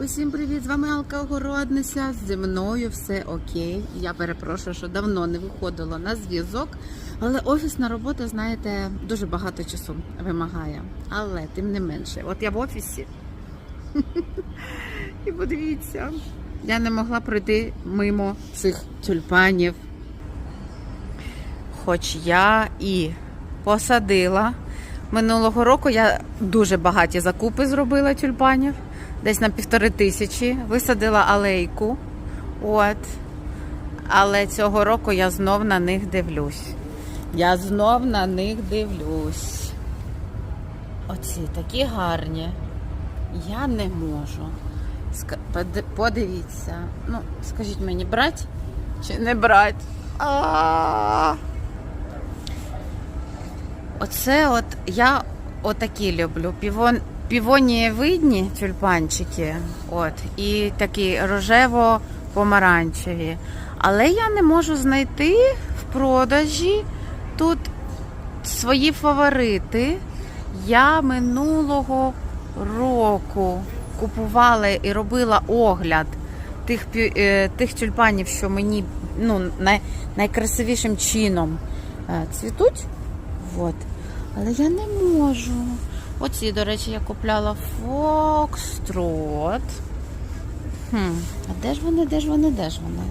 Усім привіт! З вами Алка Огородниця. Зі мною все окей. Я перепрошую, що давно не виходила на зв'язок. Але офісна робота, знаєте, дуже багато часу вимагає. Але тим не менше, от я в офісі. І подивіться, я не могла пройти мимо цих тюльпанів. Хоч я і посадила. Минулого року я дуже багаті закупи зробила тюльпанів. Десь на півтори тисячі. Висадила алейку. От. Але цього року я знов на них дивлюсь. Я знов на них дивлюсь. Оці такі гарні. Я не можу. Подивіться. Ну, скажіть мені, брать чи не брать? А-а-а! Оце от я отакі люблю. Півон, півонієвидні тюльпанчики. От, і такі рожево-помаранчеві. Але я не можу знайти в продажі тут свої фаворити. Я минулого року купувала і робила огляд тих, е, тих тюльпанів, що мені ну, най, найкрасивішим чином е, цвітуть. Вот. Але я не можу. Оці, до речі, я купляла Фокстрот. Хм, а де ж вони, де ж вони, де ж вони?